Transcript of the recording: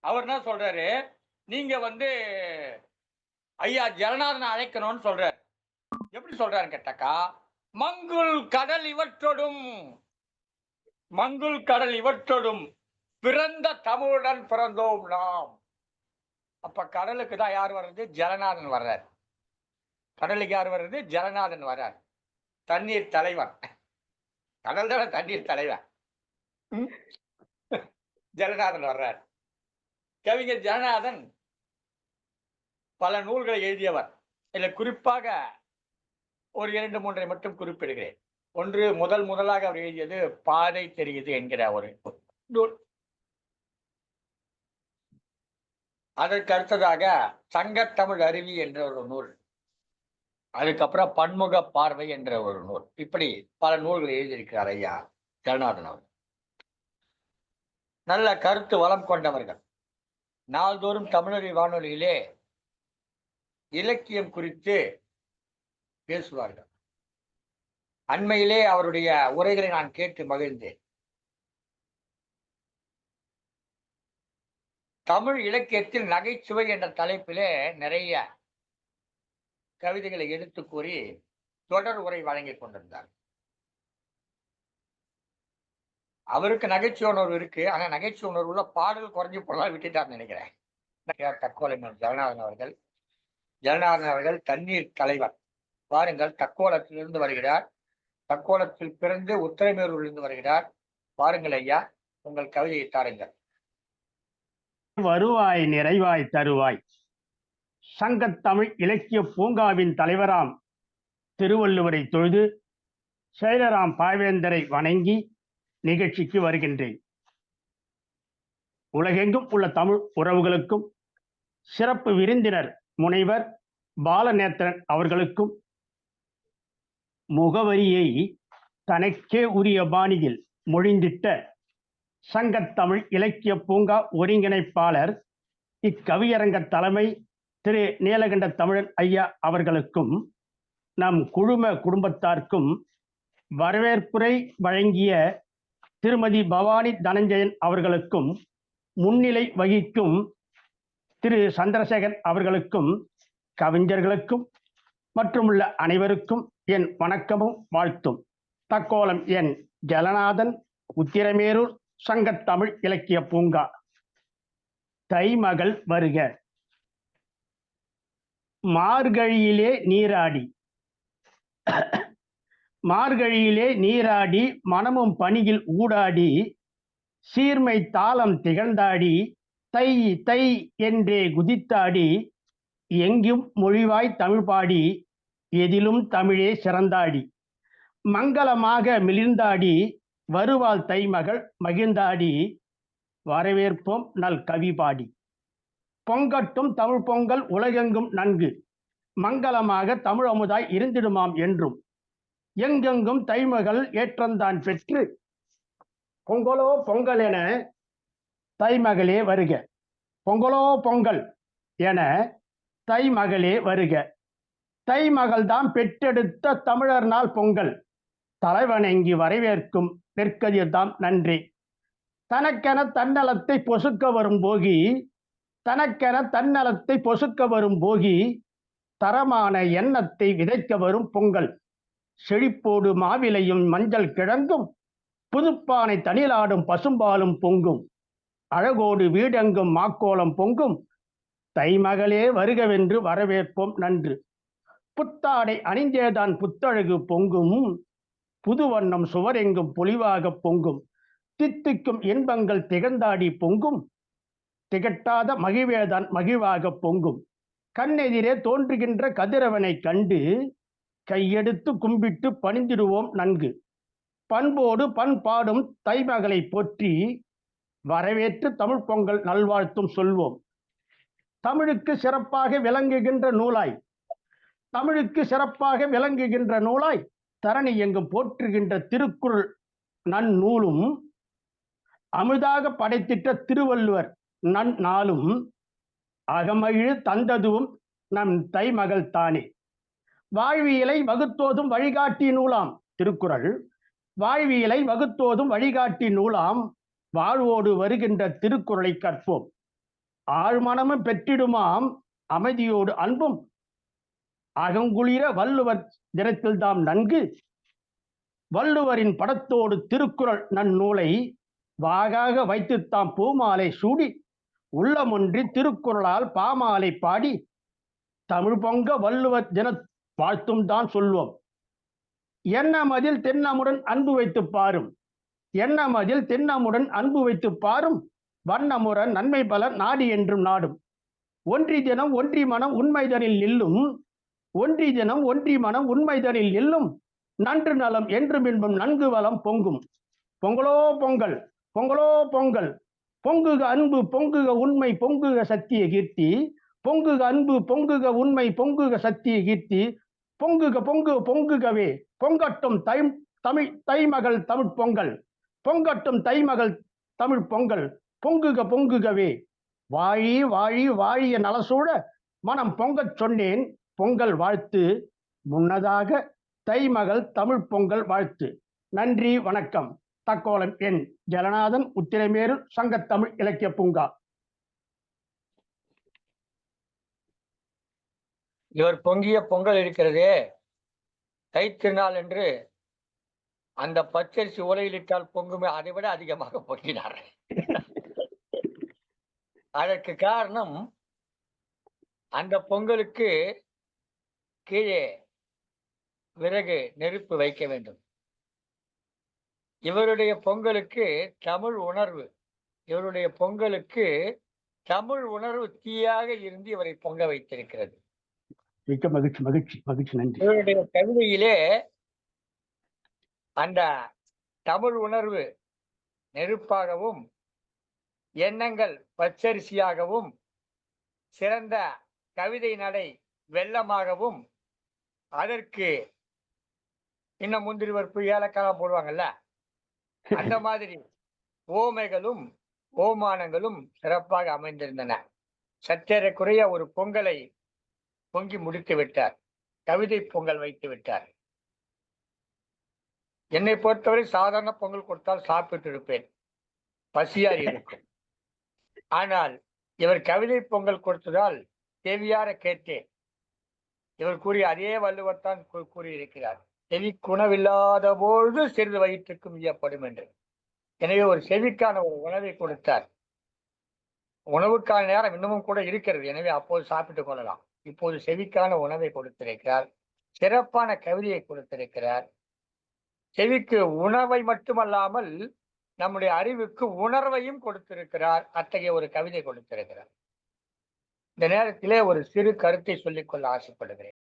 அவர் என்ன சொல்றாரு? நீங்க வந்து ஐயா ஜெகநாதனை அழைக்கணும்னு சொல்றாரு. எப்படி சொல்றாரு கேட்டாக்கா மங்குள் கடல் இவற்றொடும் மங்குள் கடல் இவற்றொடும் பிறந்த தமிழுடன் பிறந்தோம் நாம். அப்ப கடலுக்கு தான் யார் வர்றது? ஜலநாதன் வர்றார். கடலுக்கு யார் வர்றது? ஜலநாதன் வர்றார். தண்ணீர் தலைவன் கடல் தானே தண்ணீர் தலைவன் ஜலநாதன் வர்றார். கவிஞர் ஜனநாதன் பல நூல்களை எழுதியவர். இதில் குறிப்பாக ஒரு இரண்டு மூன்றை மட்டும் குறிப்பிடுகிறேன். ஒன்று முதல் முதலாக அவர் எழுதியது பாதை தெரியுது என்கிற ஒரு நூல். அதற்கு அடுத்ததாக சங்கத்தமிழ் அருவி என்ற ஒரு நூல். அதுக்கப்புறம் பன்முக பார்வை என்ற ஒரு நூல். இப்படி பல நூல்கள் எழுதியிருக்கிறார் ஐயா ஜனநாதன் அவர் நல்ல கருத்து வளம் கொண்டவர்கள். நாள்தோறும் தமிழறி வானொலியிலே இலக்கியம் குறித்து பேசுவார்கள். அண்மையிலே அவருடைய உரைகளை நான் கேட்டு மகிழ்ந்தேன். தமிழ் இலக்கியத்தில் நகைச்சுவை என்ற தலைப்பிலே நிறைய கவிதைகளை எடுத்து கூறி தொடர் உரை வழங்கிக் கொண்டிருந்தார். அவருக்கு நகைச்சுவை உணர்வு இருக்கு. ஆனா நகைச்சுவை உணர்வு உள்ள பாடல் குறைஞ்சு போடலாம் விட்டுட்டார்னு நினைக்கிறேன். தக்கோலை ஜெகநாதன் அவர்கள். ஜெகநாதன் அவர்கள் தண்ணீர் தலைவர். பாருங்கள் தக்கோலத்திலிருந்து வருகிறார். தக்கோலத்தில் பிறந்து உத்தரமேரூரிலிருந்து வருகிறார். பாருங்கள் ஐயா உங்கள் கவிதையை தாருங்கள். வருவாய் நிறைவாய் தருவாய். சங்கத்தமிழ் இலக்கிய பூங்காவின் தலைவராம் திருவள்ளுவரை தொழுது சேலராம் பாவேந்தரை வணங்கி நிகழ்ச்சிக்கு வருகின்றேன். உலகெங்கும் உள்ள தமிழ் உறவுகளுக்கும் சிறப்பு விருந்தினர் முனைவர் பாலநேத்திரன் அவர்களுக்கும் முகவரியை தனக்கே உரிய பாணியில் மொழிந்திட்ட சங்கத்தமிழ் இலக்கிய பூங்கா ஒருங்கிணைப்பாளர் இக்கவியரங்க தலைமை திரு. நீலகண்ட தமிழன் ஐயா அவர்களுக்கும் நம் குழும குடும்பத்தார்க்கும் வரவேற்புரை வழங்கிய திருமதி பவானி தனஞ்சயன் அவர்களுக்கும் முன்னிலை வகிக்கும் திரு சந்திரசேகர் அவர்களுக்கும் கவிஞர்களுக்கும் மற்றும் உள்ள அனைவருக்கும் என் வணக்கமும் வாழ்த்தும். தக்கோலம் என் ஜலநாதன் உத்திரமேரூர் சங்கத்தமிழ் இலக்கிய பூங்கா. தைமகள் வருக. மார்கழியிலே நீராடி. மார்கழியிலே நீராடி மனமும் பணியில் ஊடாடி சீர்மை தாளம் திகழ்ந்தாடி தை தை என்றே குதித்தாடி எங்கும் மொழிவாய் தமிழ் பாடி எதிலும் தமிழே சிறந்தாடி. மங்களமாக மிளிர்ந்தாடி வருவாள் தைமகள் மகிழ்ந்தாடி வரவேற்போம் நல் கவி பாடி. பொங்கட்டும் தமிழ் பொங்கல் உலகெங்கும் நன்கு மங்களமாக தமிழ் அமுதாய் இருந்திடுமாம் என்றும் எங்கெங்கும் தைமகள் ஏற்றந்தான் பெற்று பொங்கலோ பொங்கல் என தைமகளே வருக. பொங்கலோ பொங்கல் என தைமகளே வருக. தைமகள் தான் பெற்றெடுத்த தமிழர் நாள் பொங்கல். தலைவணங்கி வரவேற்கும் நெற்கதிர்தாம் நன்றி. தனக்கென தன்னலத்தை பொசுக்க வரும் போகி தனக்கென தன்னலத்தை பொசுக்க வரும் போகி தரமான எண்ணத்தை விதைக்க வரும் பொங்கல். செழிப்போடு மாவிலையும் மஞ்சள் கிழங்கும் புதுப்பானை தனிலாடும் பசும்பாலும் பொங்கும். அழகோடு வீடெங்கும் மாக்கோலம் பொங்கும். தைமகளே வருகவென்று வரவேற்போம் நன்று. புத்தாடை அணிந்தேதான் புத்தழகு பொங்கும். புது வண்ணம் சுவரெங்கும் பொலிவாக பொங்கும். தித்திக்கும் இன்பங்கள் திகழ்ந்தாடி பொங்கும். திகட்டாத மகிழ்வேதான் மகிழ்வாக பொங்கும். கண்ணெதிரே தோன்றுகின்ற கதிரவனை கண்டு கையெடுத்து கும்பிட்டு பணிந்திடுவோம் நன்கு. பண்போடு பண்பாடும் தைமகளை போற்றி வரவேற்று தமிழ் பொங்கல் நல்வாழ்த்தும் சொல்வோம். தமிழுக்கு சிறப்பாக விளங்குகின்ற நூலாய் தமிழுக்கு சிறப்பாக விளங்குகின்ற நூலாய் தரணி எங்கும் போற்றுகின்ற திருக்குறள் நன்னூலும் அமுதாக படைத்திட்ட திருவள்ளுவர் நன் நாளும் அகமகிழ் தந்ததுவும் நம் தைமகள் தானே வாழ்வியலை வகுத்தோதும் வழிகாட்டி நூலாம். திருக்குறள். வாழ்வியலை வகுத்தோதும் வழிகாட்டி நூலாம். வாழ்வோடு வருகின்ற திருக்குறளை கற்போம். ஆழ்மனமும் பெற்றிடுமாம். அமைதியோடு அன்பும். அகங்குளிர வள்ளுவர் தினத்தில் தாம் நன்கு. வள்ளுவரின் படத்தோடு திருக்குறள் நன்னூலை வாகாக வைத்துத்தாம் பூமாலை சூடி உள்ளமொன்றி திருக்குறளால் பாமாலை பாடி தமிழ் பொங்க வள்ளுவர் தின வாழ்த்தும் தான் சொல்வோம். என்ன மதில் தென்னமுடன் அன்பு வைத்து பாரும்? என்ன மதில் தென்னமுடன் அன்பு வைத்து பாரும்? வண்ணமுற நன்மை பல நாடி என்றும் நாடும். ஒன்றி தினம் ஒன்றி மனம் உண்மைதனில் நில்லும். ஒன்றி தினம் ஒன்றி மனம் உண்மைதனில் நில்லும். நன்று நலம் என்றும் இன்பம் நன்கு வளம் பொங்கும். பொங்கலோ பொங்கல் பொங்கலோ பொங்கல். பொங்குக அன்பு பொங்குக உண்மை பொங்குக சத்திய கீர்த்தி. பொங்குக அன்பு பொங்குக உண்மை பொங்குக சத்திய கீர்த்தி. பொங்குக பொங்கு பொங்குகவே. பொங்கட்டும் தை தமிழ் தைமகள் தமிழ் பொங்கல். பொங்கட்டும் தைமகள் தமிழ் பொங்கல். பொங்குக பொங்குகவே. வாழி வாழி வாழிய நலசூழ மனம் பொங்கச் சொன்னேன். பொங்கல் வாழ்த்து. முன்னதாக தைமகள் தமிழ் பொங்கல் வாழ்த்து. நன்றி வணக்கம். தக்கோலம் என் ஜலநாதன் உத்திரமேரு சங்கத்தமிழ் இலக்கிய பூங்கா. இவர் பொங்கிய பொங்கல் இருக்கிறதே. தைத்திருநாள் என்று அந்த பச்சரிசி உலையிலிட்டால் பொங்குமே அதை விட அதிகமாக பொங்கினார். அதற்கு காரணம் அந்த பொங்கலுக்கு கீழே விறகு நெருப்பு வைக்க வேண்டும். இவருடைய பொங்கலுக்கு தமிழ் உணர்வு. இவருடைய பொங்கலுக்கு தமிழ் உணர்வு தீயாக இருந்து இவரை பொங்க வைத்திருக்கிறது. மிக்க மகிழ்ச்சி மகிழ்ச்சி மகிழ்ச்சி நன்றி. இவருடைய கவிதையிலே அந்த தமிழ் உணர்வு நெருப்பாகவும் எண்ணங்கள் பச்சரிசியாகவும் சிறந்த கவிதை நடை வெள்ளமாகவும் அதற்கு இன்னும் முந்திரி பருப்பு ஏலக்காய் போடுவாங்கல்ல அந்த மாதிரி ஓமைகளும் ஓமானங்களும் சிறப்பாக அமைந்திருந்தன. சற்றேறக்குறைய ஒரு பொங்கலை பொங்கி முடித்து விட்டார். கவிதை பொங்கல் வைத்து விட்டார். என்னை பொறுத்தவரை சாதாரண பொங்கல் கொடுத்தால் சாப்பிட்டு இருப்பேன். பசியார் இருக்கும். ஆனால் இவர் கவிதை பொங்கல் கொடுத்ததால் தேவியார கேட்டேன். இவர் கூறிய அதே வள்ளுவர் தான் கூறியிருக்கிறார். செவி குணவில்லாத பொழுது சிறிது வயிற்றுக்கும் இயப்படும் என்று. எனவே ஒரு செவிக்கான ஒரு உணவை கொடுத்தார். உணவுக்கான நேரம் இன்னமும் கூட இருக்கிறது. எனவே அப்போது சாப்பிட்டுக் கொள்ளலாம். இப்போது செவிக்கான உணவை கொடுத்திருக்கிறார். சிறப்பான கவிதையை கொடுத்திருக்கிறார். செவிக்கு உணவை மட்டுமல்லாமல் நம்முடைய அறிவுக்கு உணர்வையும் கொடுத்திருக்கிறார். அத்தகைய ஒரு கவிதை கொடுத்திருக்கிறார். இந்த நேரத்திலே ஒரு சிறு கருத்தை சொல்லிக்கொள்ள ஆசைப்படுகிறேன்.